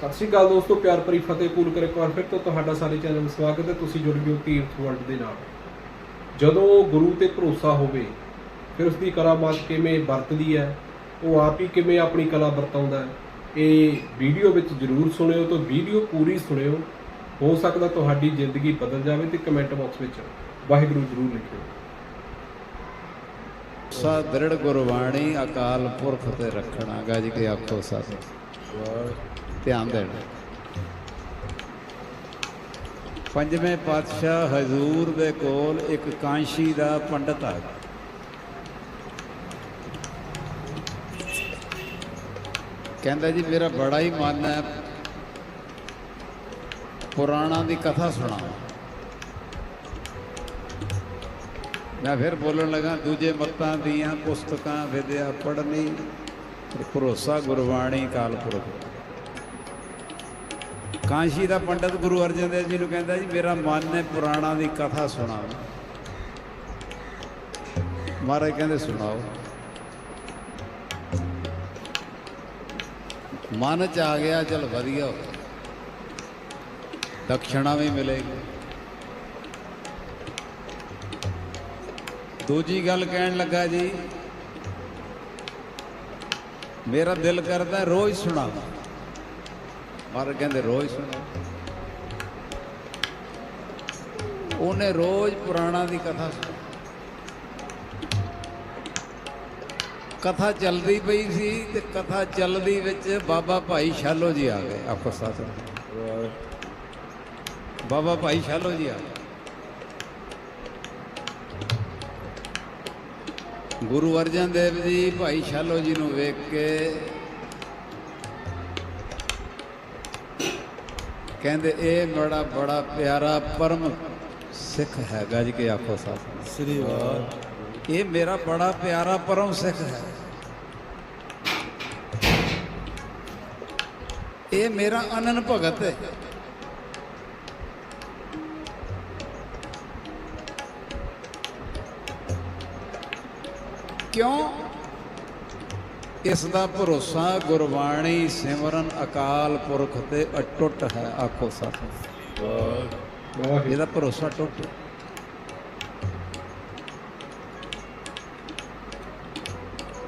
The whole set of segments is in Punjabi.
ਸਤਿ ਸ਼੍ਰੀ ਅਕਾਲ ਦੋਸਤੋ, ਪਿਆਰ ਭਰੀ ਫਤਿਹ ਕੂਲ ਕਰ ਇੱਕ ਵਾਰ ਫਿਰ ਤੋਂ ਤੁਹਾਡਾ ਸਾਰੇ ਚੈਨਲ ਵਿੱਚ ਸਵਾਗਤ ਹੈ। ਤੁਸੀਂ ਜੁੜ ਗਏ ਹੋ ਤੀਰਥ ਵਰਲਡ ਦੇ ਨਾਲ। ਜਦੋਂ ਗੁਰੂ ਤੇ ਭਰੋਸਾ ਹੋਵੇ, ਫਿਰ ਉਸ ਦੀ ਕਰਾਮਾਤ ਕਿਵੇਂ ਵਰਤਦੀ ਹੈ, ਉਹ ਆਪ ਹੀ ਕਿਵੇਂ ਆਪਣੀ ਕਲਾ ਵਰਤਾਉਂਦਾ ਹੈ, ਇਹ ਵੀਡੀਓ ਵਿੱਚ ਜਰੂਰ ਸੁਣਿਓ ਤਾਂ ਵੀਡੀਓ ਪੂਰੀ ਸੁਣਿਓ। ਹੋ ਸਕਦਾ ਤੁਹਾਡੀ ਜ਼ਿੰਦਗੀ ਬਦਲ ਜਾਵੇ ਤੇ ਕਮੈਂਟ ਬਾਕਸ ਵਿੱਚ ਵਾਹਿਗੁਰੂ ਜਰੂਰ ਲਿਖਿਓ। ਸਾ ਦ੍ਰਿੜ ਗੁਰਬਾਣੀ ਅਕਾਲ ਪੁਰਖ ਤੇ ਰੱਖਣਾ ਗੱਜ ਕੇ ਆਖੋ ਸਤ ਧਿਆਨ ਦੇਣਾ। ਪੰਜਵੇਂ ਪਾਤਸ਼ਾਹ ਹਜ਼ੂਰ ਦੇ ਕੋਲ ਇੱਕ ਕਾਂਸ਼ੀ ਦਾ ਪੰਡਤ ਆ। ਗਿਆ ਕਹਿੰਦਾ ਜੀ, ਮੇਰਾ ਬੜਾ ਹੀ ਮਨ ਹੈ ਪੁਰਾਣਾ ਦੀ ਕਥਾ ਸੁਣਾਓ ਮੈਂ ਫਿਰ ਬੋਲਣ ਲੱਗਾ, ਦੂਜੇ ਮੱਤਾਂ ਦੀਆਂ ਪੁਸਤਕਾਂ ਵਿਦਿਆ ਪੜ੍ਹਨੀ। ਤੇ ਭਰੋਸਾ ਗੁਰਬਾਣੀ ਕਾਲ ਪੁਰਖ ਕਾਂਸ਼ੀ ਦਾ ਪੰਡਤ ਗੁਰੂ ਅਰਜਨ ਦੇਵ ਜੀ ਨੂੰ ਕਹਿੰਦਾ ਜੀ, ਮੇਰਾ ਮਨ ਹੈ ਪੁਰਾਣਾ ਦੀ ਕਥਾ ਸੁਣਾਓ। ਮਹਾਰਾਜ ਕਹਿੰਦੇ, ਸੁਣਾਓ। ਮਨ ਚ ਆ ਗਿਆ, ਚਲ ਵਧੀਆ ਹੋ ਦਕਸ਼ਣਾ ਵੀ ਮਿਲੇਗੀ। ਦੂਜੀ ਗੱਲ ਕਹਿਣ ਲੱਗਾ ਜੀ ਮੇਰਾ ਦਿਲ ਕਰਦਾ ਰੋਜ਼ ਸੁਣਾ ਪਰ ਕਹਿੰਦੇ ਰੋਜ਼ ਸੁਣਾ ਉਹਨੇ ਰੋਜ਼ ਪੁਰਾਣਾ ਦੀ ਕਥਾ ਸੁਣੀ। ਕਥਾ ਚੱਲਦੀ ਪਈ ਸੀ ਤੇ ਕਥਾ ਚੱਲਦੀ ਵਿੱਚ ਬਾਬਾ ਭਾਈ ਸ਼ਾਲੋ ਜੀ ਆ ਗਏ। ਆਪੋ ਸਾਥ ਬਾਬਾ ਭਾਈ ਸ਼ਾਲੋ ਜੀ ਆ ਗਏ। ਗੁਰੂ ਅਰਜਨ ਦੇਵ ਜੀ ਭਾਈ ਸ਼ਾਲੋ ਜੀ ਨੂੰ ਵੇਖ ਕੇ ਕਹਿੰਦੇ ਇਹ ਬੜਾ ਬੜਾ ਪਿਆਰਾ ਪਰਮ ਸਿੱਖ ਹੈ ਗੱਜ ਕੇ ਆਖੋ ਸਾਥ ਸ੍ਰੀ ਵਾਹਿਗੁਰੂ। ਇਹ ਮੇਰਾ ਬੜਾ ਪਿਆਰਾ ਪਰਮ ਸਿੱਖ ਹੈ। ਇਹ ਮੇਰਾ ਅਨਨ ਭਗਤ ਹੈ। ਕਿਉਂ? ਇਸ ਦਾ ਭਰੋਸਾ ਗੁਰਬਾਣੀ ਸਿਮਰਨ ਅਕਾਲ ਪੁਰਖ ਤੇ ਅਟੁੱਟ ਹੈ ਆਖੋ ਸਤ ਵਾਹਿਗੁਰੂ। ਇਹਦਾ ਭਰੋਸਾ ਟੁੱਟ।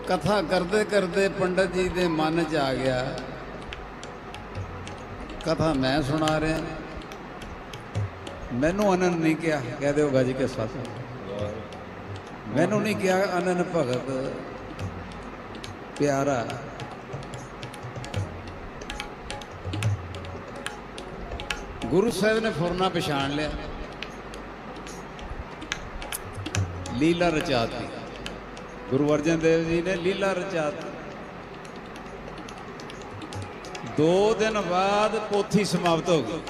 ਕਥਾ ਕਰਦੇ ਕਰਦੇ ਪੰਡਤ ਜੀ ਦੇ ਮਨ 'ਚ ਆ ਗਿਆ। ਕਥਾ ਮੈਂ ਸੁਣਾ ਰਿਹਾ। ਮੈਨੂੰ ਅਨੰਦ ਨਹੀਂ ਕਿਹਾ। ਕਹਿ ਦਿਓ ਗੱਜ ਕੇ ਸਤ ਮੈਨੂੰ ਨਹੀਂ ਕਿਹਾ ਅਨਨ ਭਗਤ ਪਿਆਰਾ। ਗੁਰੂ ਸਾਹਿਬ ਨੇ ਫੁਰਨਾ ਪਛਾਣ ਲਿਆ। ਲੀਲਾ ਰਚਾਤੀ। ਗੁਰੂ ਅਰਜਨ ਦੇਵ ਜੀ ਨੇ ਲੀਲਾ ਰਚਾਤੀ। ਦੋ ਦਿਨ ਬਾਅਦ ਪੋਥੀ ਸਮਾਪਤ ਹੋ ਗਈ।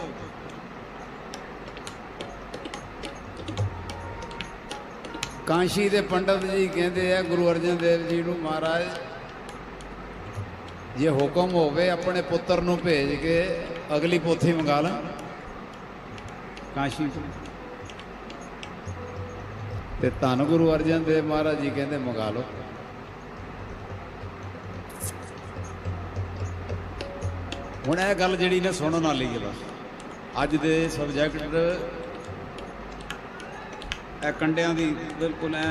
ਕਾਂਸ਼ੀ ਦੇ ਪੰਡਤ ਜੀ ਕਹਿੰਦੇ ਆ, ਗੁਰੂ ਅਰਜਨ ਦੇਵ ਜੀ ਨੂੰ ਮਹਾਰਾਜ, ਜੇ ਹੁਕਮ ਹੋਵੇ ਆਪਣੇ ਪੁੱਤਰ ਨੂੰ ਭੇਜ ਕੇ ਅਗਲੀ ਪੋਥੀ ਮੰਗਾ ਲਾਂ। ਕਾਸ਼ੀ ਤੋਂ। ਤੇ ਧੰਨ ਗੁਰੂ ਅਰਜਨ ਦੇਵ ਮਹਾਰਾਜ ਜੀ ਕਹਿੰਦੇ, ਮੰਗਾ ਲਓ। ਹੁਣ ਇਹ ਗੱਲ ਜਿਹੜੀ ਨੇ ਸੁਣਨ ਵਾਲੀ ਹੈ ਬਸ। ਅੱਜ ਦੇ ਸਬਜੈਕਟ ਇਹ ਕੰਡਿਆਂ ਦੀ ਬਿਲਕੁਲ ਐ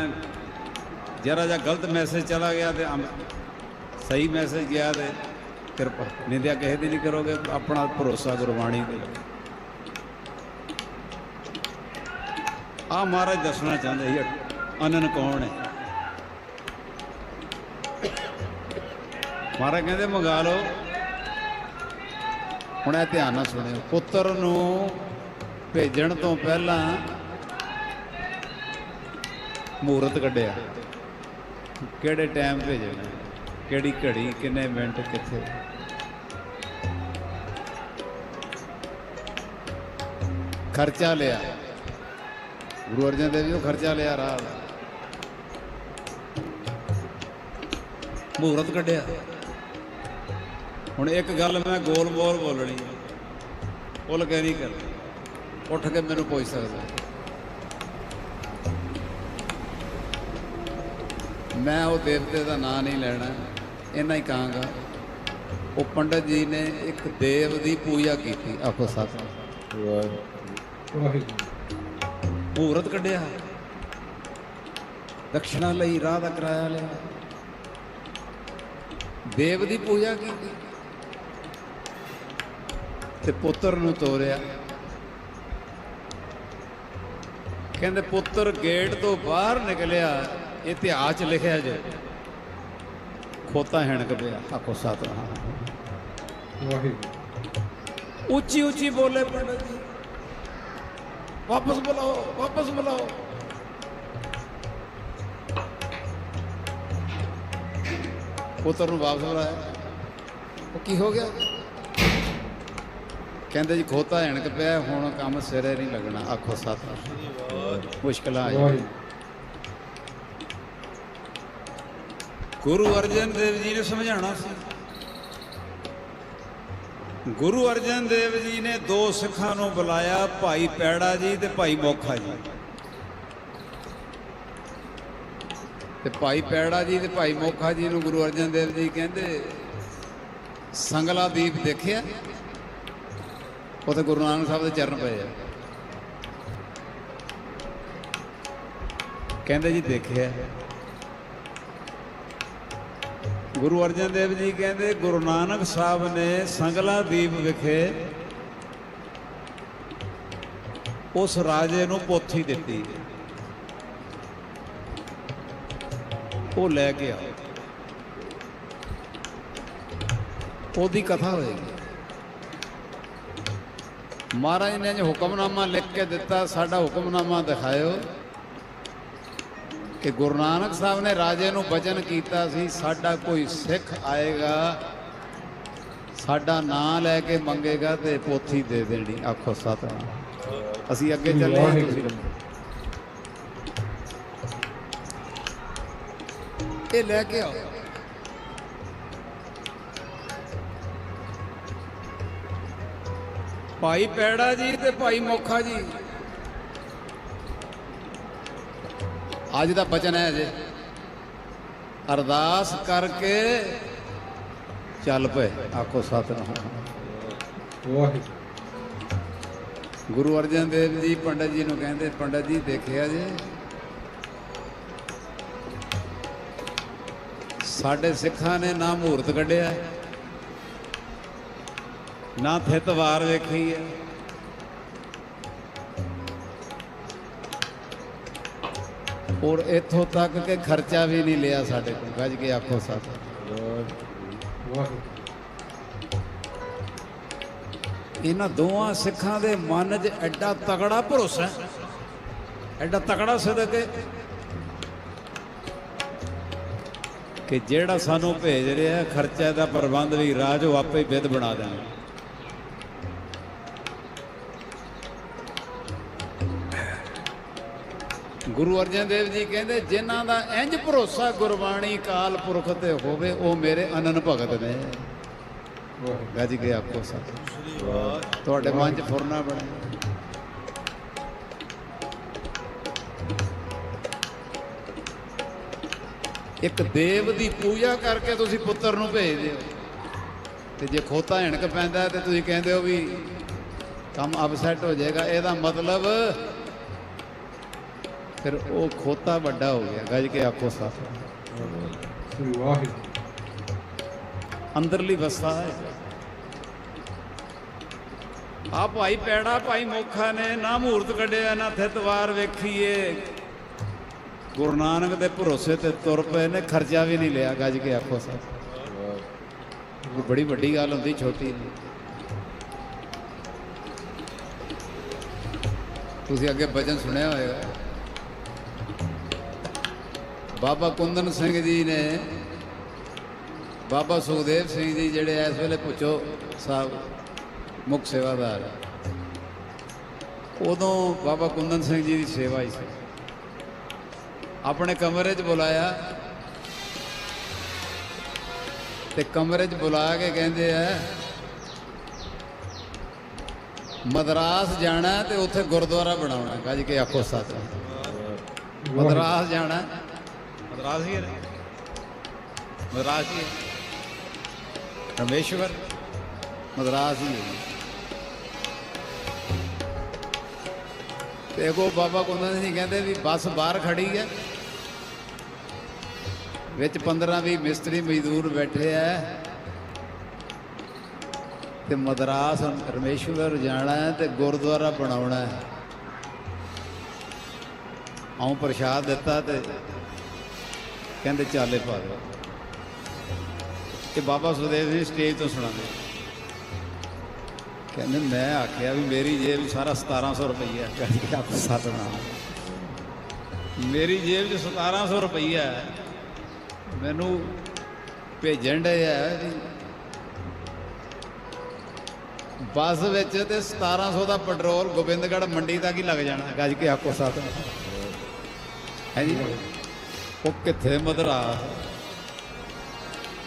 ਜਰਾ ਜਿਹਾ ਗਲਤ ਮੈਸੇਜ ਚਲਾ ਗਿਆ ਤੇ ਸਹੀ ਮੈਸੇਜ ਗਿਆ ਤੇ ਕਿਰਪਾ। ਨਿੰਦਿਆ ਕਿਸੇ ਦੀ ਨਹੀਂ ਕਰੋਗੇ, ਆਪਣਾ ਭਰੋਸਾ ਗੁਰਬਾਣੀ ਤੇ। ਆ ਮਹਾਰਾਜ ਦੱਸਣਾ ਚਾਹੁੰਦੇ ਸੀ, ਅਨਨ ਕੌਣ ਹੈ? ਮਹਾਰਾਜ ਕਹਿੰਦੇ, ਮੰਗਾ ਲਓ। ਹੁਣ ਇਹ ਧਿਆਨ ਨਾਲ ਸੁਣਿਓ। ਪੁੱਤਰ ਨੂੰ ਭੇਜਣ ਤੋਂ ਪਹਿਲਾਂ ਮੂਰਤ ਕੱਢਿਆ। ਕਿਹੜੇ ਟਾਈਮ ਭੇਜਣਾ ਕਿਹੜੀ ਘੜੀ, ਕਿੰਨੇ ਮਿੰਟ, ਕਿੱਥੇ? ਖਰਚਾ ਲਿਆ। ਗੁਰੂ ਅਰਜਨ ਦੇਵ ਜੀ ਨੂੰ ਖਰਚਾ ਲਿਆ ਰਾਹ ਦਾ ਮੂਰਤ ਕੱਢਿਆ। ਹੁਣ ਇੱਕ ਗੱਲ ਮੈਂ ਗੋਲ ਮੋਲ ਬੋਲਣੀ ਹੈ। ਭੁੱਲ ਨਹੀਂ ਕਰਨੀ। ਉੱਠ ਕੇ ਮੈਨੂੰ ਪੁੱਛ ਸਕਦਾ। ਮੈਂ ਉਹ ਦੇਵਤੇ ਦਾ ਨਾਂ ਨਹੀਂ ਲੈਣਾ, ਇੰਨਾ ਹੀ ਕਹਾਂਗਾ। ਉਹ ਪੰਡਤ ਜੀ ਨੇ ਇੱਕ ਦੇਵ ਦੀ ਪੂਜਾ ਕੀਤੀ ਆਪੋ ਸੱਚ ਵਾਹਿਗੁਰੂ ਕੱਢਿਆ। ਦਕਸ਼ਣਾ ਲਈ ਰਾਹ ਦਾ ਕਿਰਾਇਆ ਲਿਆ। ਦੇਵ ਦੀ ਪੂਜਾ ਕੀਤੀ। ਤੇ ਪੁੱਤਰ ਨੂੰ ਤੋਰਿਆ। ਕਹਿੰਦੇ ਪੁੱਤਰ ਗੇਟ ਤੋਂ ਬਾਹਰ ਨਿਕਲਿਆ। ਇਤਿਹਾਸ 'ਚ ਲਿਖਿਆ ਜੇ। ਖੋਤਾ ਹੈਣਕ ਪਿਆ। ਆਖੋ ਸਤਨਾਮ ਵਾਹਿਗੁਰੂ। ਉੱਚੀ ਉੱਚੀ ਬੋਲੇ ਪੰਡਤ ਜੀ। ਵਾਪਸ ਬੁਲਾਓ ਵਾਪਸ ਬੁਲਾਓ। ਪੁੱਤਰ ਨੂੰ ਵਾਪਸ ਬੁਲਾਇਆ। ਉਹ ਕੀ ਹੋ ਗਿਆ? ਕਹਿੰਦੇ ਜੀ ਖੋਤਾ ਹਣਕ ਪਿਆ ਹੁਣ ਕੰਮ ਸਿਰੇ ਨਹੀਂ ਲੱਗਣਾ। ਆਖੋ ਸਤ ਮੁਸ਼ਕਲਾਂ ਆ ਗੁਰੂ ਅਰਜਨ ਦੇਵ ਜੀ ਨੇ ਸਮਝਾਉਣਾ ਸੀ। ਗੁਰੂ ਅਰਜਨ ਦੇਵ ਜੀ ਨੇ ਦੋ ਸਿੱਖਾਂ ਨੂੰ ਬੁਲਾਇਆ, ਭਾਈ ਪੈੜਾ ਜੀ ਤੇ ਭਾਈ ਮੋਖਾ ਜੀ। ਤੇ ਭਾਈ ਪੈੜਾ ਜੀ ਤੇ ਭਾਈ ਮੋਖਾ ਜੀ ਨੂੰ ਗੁਰੂ ਅਰਜਨ ਦੇਵ ਜੀ ਕਹਿੰਦੇ ਸੰਗਲਾ ਦੀਪ ਦੇਖਿਆ? ਉੱਥੇ ਗੁਰੂ ਨਾਨਕ ਸਾਹਿਬ ਦੇ ਚਰਨ ਪਏ ਆ। ਕਹਿੰਦੇ ਜੀ ਦੇਖਿਆ। ਗੁਰੂ ਅਰਜਨ ਦੇਵ ਜੀ ਕਹਿੰਦੇ, ਗੁਰੂ ਨਾਨਕ ਸਾਹਿਬ ਨੇ ਸੰਗਲਾ ਦੀਪ ਵਿਖੇ ਉਸ ਰਾਜੇ ਨੂੰ ਪੋਥੀ ਦਿੱਤੀ। ਉਹ ਲੈ ਕੇ ਆਓ। ਉਹਦੀ ਕਥਾ ਹੋਏਗੀ। ਮਹਾਰਾਜ ਨੇ ਹੁਕਮਨਾਮਾ ਲਿਖ ਕੇ ਦਿੱਤਾ, ਸਾਡਾ ਹੁਕਮਨਾਮਾ ਦਿਖਾਇਓ। ਕਿ ਗੁਰੂ ਨਾਨਕ ਸਾਹਿਬ ਨੇ ਰਾਜੇ ਨੂੰ ਬਚਨ ਕੀਤਾ ਸੀ ਸਾਡਾ ਕੋਈ ਸਿੱਖ ਆਏਗਾ ਸਾਡਾ ਨਾਂ ਲੈ ਕੇ ਮੰਗੇਗਾ ਤੇ ਪੋਥੀ ਦੇ ਦੇਣੀ। ਆਖੋ ਸਤਨਾਮ। ਅਸੀਂ ਅੱਗੇ ਚੱਲੇ ਹਾਂ, ਤੁਸੀਂ ਇਹ ਲੈ ਕੇ ਆਓ। ਭਾਈ ਪੈੜਾ ਜੀ ਤੇ ਭਾਈ ਮੋਖਾ ਜੀ। ਅੱਜ ਦਾ ਬਚਨ ਹੈ ਜੇ। ਅਰਦਾਸ ਕਰਕੇ ਚੱਲ ਪਏ ਆਖੋ ਸਤਨਾਮ। ਵਾਹਿਗੁਰੂ। ਗੁਰੂ ਅਰਜਨ ਦੇਵ ਜੀ ਪੰਡਤ ਜੀ ਨੂੰ ਕਹਿੰਦੇ ਪੰਡਤ ਜੀ ਦੇਖਿਆ ਜੇ। ਸਾਡੇ ਸਿੱਖਾਂ ਨੇ ਨਾ ਮੂਰਤ ਕੱਢਿਆ ਨਾ ਥਿਤ ਵਾਰ ਵੇਖੀ ਹੈ। ਔਰ ਇੱਥੋਂ ਤੱਕ ਕਿ ਖਰਚਾ ਵੀ ਨਹੀਂ ਲਿਆ ਸਾਡੇ ਕੋਲ। ਗੱਜ ਕੇ ਆਖੋ ਸਤ ਇਹਨਾਂ ਦੋਵਾਂ ਸਿੱਖਾਂ ਦੇ ਮਨ 'ਚ ਐਡਾ ਤਕੜਾ ਭਰੋਸਾ ਐਡਾ ਤਕੜਾ ਸਦਕ ਹੈ ਕਿ ਜਿਹੜਾ ਸਾਨੂੰ ਭੇਜ ਰਿਹਾ ਖਰਚਾ ਦਾ ਪ੍ਰਬੰਧ ਵੀ ਰਾਜ ਉਹ ਆਪੇ ਵਿਦ ਬਣਾ ਦੇਣਾ ਗੁਰੂ ਅਰਜਨ ਦੇਵ ਜੀ ਕਹਿੰਦੇ, ਜਿਨ੍ਹਾਂ ਦਾ ਇੰਜ ਭਰੋਸਾ ਗੁਰਬਾਣੀ ਕਾਲ ਪੁਰਖ ਤੇ ਹੋਵੇ, ਉਹ ਮੇਰੇ ਅਨਨ ਭਗਤ ਨੇ। ਗੱਜ ਕੇ ਆਪੋ ਸਤ ਤੁਹਾਡੇ ਮਨ 'ਚ ਫੁਰਨਾ ਬਣੇ ਇੱਕ ਦੇਵ ਦੀ ਪੂਜਾ ਕਰਕੇ ਤੁਸੀਂ ਪੁੱਤਰ ਨੂੰ ਭੇਜਦੇ ਹੋ। ਤੇ ਜੇ ਖੋਤਾ ਹਿਣਕ ਪੈਂਦਾ ਤੇ ਤੁਸੀਂ ਕਹਿੰਦੇ ਹੋ ਵੀ ਕੰਮ ਅਪਸੈਟ ਹੋ ਜਾਏਗਾ। ਇਹਦਾ ਮਤਲਬ ਫਿਰ ਉਹ ਖੋਤਾ ਵੱਡਾ ਹੋ ਗਿਆ, ਗੱਜ ਕੇ ਆਖੋ ਸਤ ਸ੍ਰੀ ਵਾਹਿਗੁਰੂ ਅੰਦਰਲੀ ਵਸਾ ਹੈ। ਆ ਭਾਈ ਪੈੜਾ, ਭਾਈ ਮੋਖਾ ਨੇ ਨਾ ਮੂਰਤ ਕੱਢਿਆ, ਨਾ ਥਿਤਵਾਰ ਵੇਖੀਏ। ਗੁਰੂ ਨਾਨਕ ਦੇ ਭਰੋਸੇ ਤੇ ਤੁਰ ਪਏ ਨੇ, ਖਰਚਾ ਵੀ ਨਹੀਂ ਲਿਆ, ਗੱਜ ਕੇ ਆਖੋ ਸਾ। ਬੜੀ ਵੱਡੀ ਗੱਲ ਹੁੰਦੀ, ਛੋਟੀ ਨਹੀਂ ਤੁਸੀਂ ਅੱਗੇ ਵਜਨ ਸੁਣਿਆ ਹੋਵੇਗਾ ਬਾਬਾ ਕੁੰਦਨ ਸਿੰਘ ਜੀ ਨੇ ਬਾਬਾ ਸੁਖਦੇਵ ਸਿੰਘ ਜੀ ਜਿਹੜੇ ਇਸ ਵੇਲੇ ਪੁੱਛੋ ਸਾਹਿਬ ਮੁੱਖ ਸੇਵਾਦਾਰ। ਉਦੋਂ ਬਾਬਾ ਕੁੰਦਨ ਸਿੰਘ ਜੀ ਦੀ ਸੇਵਾ ਹੀ ਸੀ। ਆਪਣੇ ਕਮਰੇ 'ਚ ਬੁਲਾਇਆ ਤੇ ਕਮਰੇ 'ਚ ਬੁਲਾ ਕੇ ਕਹਿੰਦੇ ਆ ਮਦਰਾਸ ਜਾਣਾ ਤੇ ਉੱਥੇ ਗੁਰਦੁਆਰਾ ਬਣਾਉਣਾ। ਗੱਜ ਕੇ ਆਖੋ ਸੱਚ ਮਦਰਾਸ ਜਾਣਾ। ਮਦਰਾਸ ਹੀ ਹੈ ਨਾ? ਮਦਰਾਸ ਹੀ ਹੈ। ਰਮੇਸ਼ਵਰ ਮਦਰਾਸ ਹੀ ਤੇ ਕੋ ਬਾਬਾ ਕੋਨਾ ਜੀ ਕਹਿੰਦੇ ਵੀ ਬੱਸ ਬਾਹਰ ਖੜੀ ਹੈ। ਵਿੱਚ 15 20 ਮਿਸਤਰੀ ਮਜ਼ਦੂਰ ਬੈਠੇ ਆ ਤੇ ਮਦਰਾਸ ਰਮੇਸ਼ਵਰ ਜਾਣਾ ਹੈ ਤੇ ਗੁਰਦੁਆਰਾ ਬਣਾਉਣਾ ਹੈ। ਆਉਂ ਪ੍ਰਸ਼ਾਦ ਦਿੱਤਾ ਤੇ ਕਹਿੰਦੇ ਚਾਲੇ ਪਾ ਦਿਓ। ਤੇ ਬਾਬਾ ਸੁਦੇਵ ਜੀ ਸਟੇਜ ਤੋਂ ਸੁਣਾਉਂਦੇ। ਕਹਿੰਦੇ ਮੈਂ ਆਖਿਆ ਵੀ ਮੇਰੀ ਜੇਬ 'ਚ ਸਾਰਾ 1700 ਰੁਪਈਆ ਕਹਿੰਦੇ ਆਪ ਸਤਨਾਮ ਮੇਰੀ ਜੇਬ 'ਚ 1700 ਰੁਪਈਆ ਮੈਨੂੰ ਭੇਜਣ ਦੇ ਆ ਜੀ ਬੱਸ ਵਿੱਚ ਤੇ 1700 ਦਾ ਪੈਟਰੋਲ ਗੋਬਿੰਦਗੜ੍ਹ ਮੰਡੀ ਤੱਕ ਹੀ ਲੱਗ ਜਾਣਾ। ਗੱਜ ਕੇ ਆਕੋ ਸਾਥ ਹੈ ਜੀ? ਉਹ ਕਿੱਥੇ ਮਧਰਾ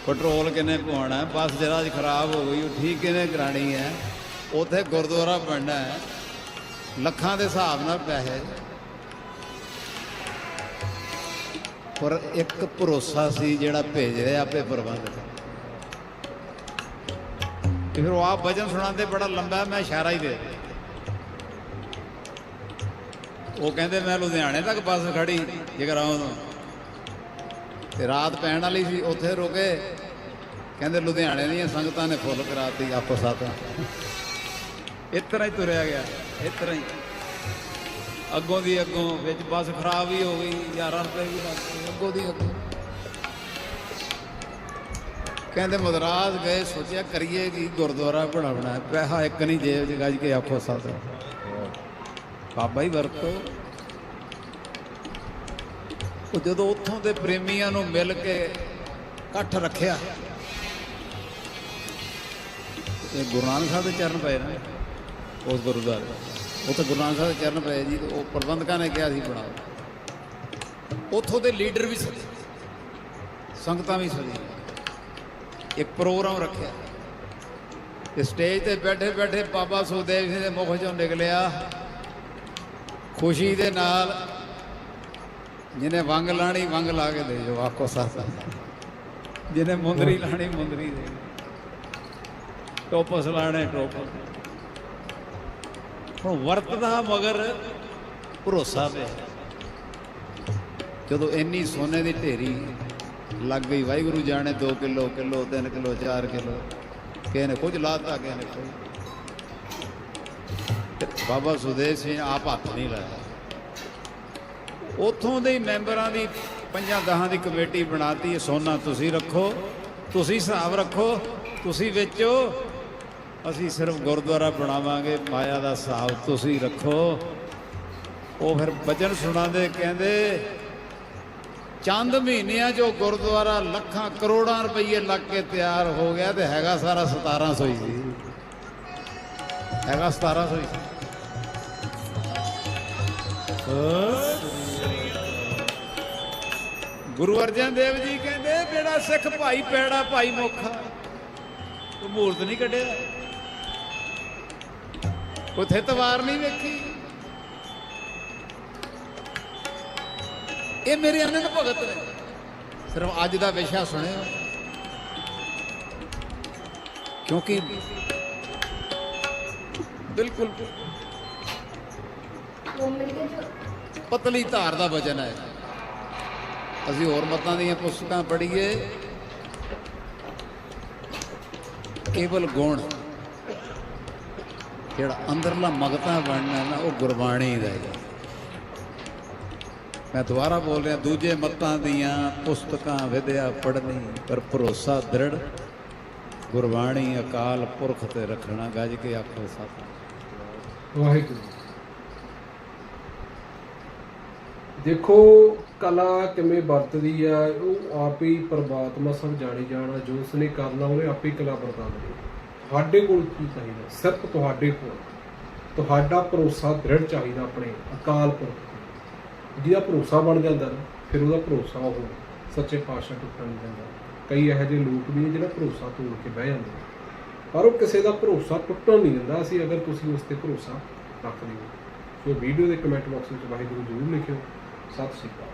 ਪੈਟਰੋਲ ਕਿੰਨੇ ਪਵਾਉਣਾ ਹੈ? ਬੱਸ ਜਰਾ ਅੱਜ ਖਰਾਬ ਹੋ ਗਈ, ਉਹ ਠੀਕ ਕਿਨੇ ਕਰਾਣੀ ਹੈ? ਉਥੇ ਗੁਰਦੁਆਰਾ ਬਣਨਾ ਹੈ। ਲੱਖਾਂ ਦੇ ਹਿਸਾਬ ਨਾਲ ਪੈਸੇ। ਪਰ ਇੱਕ ਭਰੋਸਾ ਸੀ ਜਿਹੜਾ ਭੇਜ ਰਿਹਾ ਆਪੇ ਪ੍ਰਬੰਧ ਤੇ ਫਿਰ ਉਹ ਆਪ ਵਜ਼ਨ ਸੁਣਾਉਂਦੇ ਬੜਾ ਲੰਬਾ ਮੈਂ ਇਸ਼ਾਰਾ ਹੀ ਦੇ ਉਹ ਕਹਿੰਦੇ ਮੈਂ ਲੁਧਿਆਣੇ ਤੱਕ ਬੱਸ ਖੜੀ ਜਗਰਾਉਂ ਤੋਂ। ਤੇ ਰਾਤ ਪੈਣ ਵਾਲੀ ਸੀ ਉੱਥੇ ਰੁਕੇ ਕਹਿੰਦੇ ਲੁਧਿਆਣੇ ਦੀਆਂ ਸੰਗਤਾਂ ਨੇ ਫੁੱਲ ਕਰਾਤੀ ਆਪੋ ਸਾਥ ਇਸ ਤਰ੍ਹਾਂ ਹੀ ਤੁਰਿਆ ਗਿਆ ਇਸ ਤਰ੍ਹਾਂ ਹੀ। ਅੱਗੋਂ ਦੀ ਅੱਗੋਂ ਵਿੱਚ ਬੱਸ ਖਰਾਬ ਹੀ ਹੋ ਗਈ 11 ਰੁਪਏ ਵੀ ਲੱਗ ਅੱਗੋਂ ਦੀ ਅੱਗੋਂ। ਕਹਿੰਦੇ ਮਦਰਾਸ ਗਏ ਸੋਚਿਆ ਕਰੀਏ ਕੀ ਗੁਰਦੁਆਰਾ ਬਣਾਉਣਾ ਹੈ ਪੈਸਾ ਇੱਕ ਨਹੀਂ ਜੇਬ 'ਚ ਗੱਜ ਕੇ ਆਖੋ ਸਾਥ ਬਾਬਾ ਹੀ ਵਰਤੋ। ਉਹ ਜਦੋਂ ਉੱਥੋਂ ਦੇ ਪ੍ਰੇਮੀਆਂ ਨੂੰ ਮਿਲ ਕੇ ਇਕੱਠ ਰੱਖਿਆ ਇਹ ਗੁਰੂ ਨਾਨਕ ਸਾਹਿਬ ਦੇ ਚਰਨ ਪਏ ਨੇ ਉਸ ਗੁਰਦੁਆਰੇ। ਉੱਥੇ ਗੁਰੂ ਨਾਨਕ ਸਾਹਿਬ ਦੇ ਚਰਨ ਪਏ ਜੀ ਉਹ ਪ੍ਰਬੰਧਕਾਂ ਨੇ ਕਿਹਾ ਸੀ ਬਣਾਓ ਉੱਥੋਂ ਦੇ ਲੀਡਰ ਵੀ ਸਦੇ ਸੰਗਤਾਂ ਵੀ ਸਦੀਆਂ ਇੱਕ ਪ੍ਰੋਗਰਾਮ ਰੱਖਿਆ। ਤੇ ਸਟੇਜ ਤੇ ਬੈਠੇ ਬੈਠੇ ਬਾਬਾ ਸੁਖਦੇਵ ਜੀ ਦੇ ਮੁਖ ਚੋਂ ਨਿਕਲਿਆ। ਖੁਸ਼ੀ ਦੇ ਨਾਲ ਜਿਹਨੇ ਵੰਗ ਲਾਣੀ, ਵੰਗ ਲਾ ਕੇ ਦੇ ਜੋ ਆਖੋ ਸਾਥ ਜਿਹਨੇ ਮੁੰਦਰੀ ਲਾਣੀ, ਮੁੰਦਰੀ ਦੇ ਟੋਪਸ ਲਾਣੇ, ਟੋਪਸ। ਹੁਣ ਵਰਤਦਾ ਮਗਰ ਭਰੋਸਾ ਪਿਆ। ਜਦੋਂ ਇੰਨੀ ਸੋਨੇ ਦੀ ਢੇਰੀ ਲੱਗ ਗਈ, ਵਾਹਿਗੁਰੂ ਜਾਣੇ 2 ਕਿਲੋ ਕਿਲੋ 3 ਕਿਲੋ 4 ਕਿਲੋ। ਕਿਸੇ ਨੇ ਕੁਝ ਲਾਤਾ, ਕਿਸੇ ਨੇ ਕੁਝ। ਬਾਬਾ ਸੁਦੇਵ ਸਿੰਘ ਆਪ ਹੱਥ ਨਹੀਂ ਲਾਇਆ। ਉਥੋਂ ਦੇ ਮੈਂਬਰਾਂ ਦੀ ਪੰਜਾਂ ਦਹਾਂ ਦੀ ਕਮੇਟੀ ਬਣਾਤੀ, ਸੋਨਾ ਤੁਸੀਂ ਰੱਖੋ, ਤੁਸੀਂ ਹਿਸਾਬ ਰੱਖੋ, ਤੁਸੀਂ ਵੇਚੋ, ਅਸੀਂ ਸਿਰਫ ਗੁਰਦੁਆਰਾ ਬਣਾਵਾਂਗੇ, ਮਾਇਆ ਦਾ ਹਿਸਾਬ ਤੁਸੀਂ ਰੱਖੋ। ਉਹ ਫਿਰ ਬਚਨ ਸੁਣਾਉਂਦੇ, ਕਹਿੰਦੇ, ਚੰਦ ਮਹੀਨਿਆਂ 'ਚ ਉਹ ਗੁਰਦੁਆਰਾ ਲੱਖਾਂ ਕਰੋੜਾਂ ਰੁਪਏ ਲੱਗ ਕੇ ਤਿਆਰ ਹੋ ਗਿਆ ਤੇ ਹੈਗਾ ਸਾਰਾ 1700 ਹੀ। ਸੀ ਹੈਗਾ 1700 ਹੀ। ਸੀ ਗੁਰੂ ਅਰਜਨ ਦੇਵ ਜੀ ਕਹਿੰਦੇ ਜਿਹੜਾ ਸਿੱਖ ਭਾਈ ਪੈੜਾ ਭਾਈ ਮੋਖਾ। ਉਹ ਮੂਰਤ ਨਹੀਂ ਕੱਢਿਆ। ਉਥੇ ਤਵਾਰ ਨਹੀਂ ਵੇਖੀ। ਇਹ ਮੇਰੇ ਅਨੰਦ ਭਗਤ ਨੇ। ਸਿਰਫ ਅੱਜ ਦਾ ਵਿਸ਼ਾ ਸੁਣਿਓ ਕਿਉਂਕਿ ਬਿਲਕੁਲ ਪਤਲੀ ਧਾਰ ਦਾ ਵਜਨ ਹੈ। ਅਸੀਂ ਹੋਰ ਮਤਾਂ ਦੀਆਂ ਪੁਸਤਕਾਂ ਪੜ੍ਹੀਏ। ਕੇਵਲ ਗੁਣ। ਜਿਹੜਾ ਅੰਦਰਲਾ ਮਗਤਾ ਬਣਨਾ ਨਾ, ਉਹ ਗੁਰਬਾਣੀ ਦਾ ਹੈ। ਮੈਂ ਦੁਬਾਰਾ ਬੋਲ ਰਿਹਾ, ਦੂਜੇ ਮਤਾਂ ਦੀਆਂ ਪੁਸਤਕਾਂ ਵਿਦਿਆ ਪੜ੍ਹਨੀ, ਪਰ ਭਰੋਸਾ ਦ੍ਰਿੜ। ਗੁਰਬਾਣੀ ਅਕਾਲ ਪੁਰਖ ਤੇ ਰੱਖਣਾ, ਗੱਜ ਕੇ ਆਖੋ ਸਤ। ਵਾਹਿਗੁਰੂ। ਦੇਖੋ ਕਲਾ ਕਿਵੇਂ ਵਰਤਦੀ ਆ, ਉਹ ਆਪ ਹੀ ਪਰਮਾਤਮਾ ਸਭ ਜਾਣੀ ਜਾਣਾ ਜੋ ਉਸਨੇ ਕਰਨਾ, ਉਹਨੇ ਆਪ ਹੀ ਕਲਾ ਵਰਤਾਉਣੀ ਤੁਹਾਡੇ ਕੋਲ ਕੀ ਚਾਹੀਦਾ? ਸਿਰਫ ਤੁਹਾਡੇ ਕੋਲ। ਤੁਹਾਡਾ ਭਰੋਸਾ ਦ੍ਰਿੜ ਚਾਹੀਦਾ ਆਪਣੇ ਅਕਾਲ ਪੁਰਖ ਜਿਹਦਾ ਭਰੋਸਾ ਬਣ ਜਾਂਦਾ ਨਾ, ਫਿਰ ਉਹਦਾ ਭਰੋਸਾ ਉਹ ਸੱਚੇ ਪਾਤਸ਼ਾਹ ਟੁੱਟਣ ਨਹੀਂ ਦਿੰਦਾ ਕਈ ਇਹੋ ਜਿਹੇ ਲੋਕ ਵੀ ਜਿਹੜਾ ਭਰੋਸਾ ਤੋੜ ਕੇ ਬਹਿ ਜਾਂਦੇ ਪਰ ਉਹ ਕਿਸੇ ਦਾ ਭਰੋਸਾ ਟੁੱਟਣ ਨਹੀਂ ਦਿੰਦਾ। ਅਸੀਂ ਅਗਰ ਤੁਸੀਂ ਉਸ ਤੇ ਭਰੋਸਾ ਰੱਖਦੇ ਹੋ ਸੋ ਵੀਡੀਓ ਦੇ ਕਮੈਂਟ ਬਾਕਸ ਵਿੱਚ ਵਾਹਿਗੁਰੂ ਜ਼ਰੂਰ ਲਿਖਿਓ। ਸਤਿ ਸ਼੍ਰੀ ਅਕਾਲ।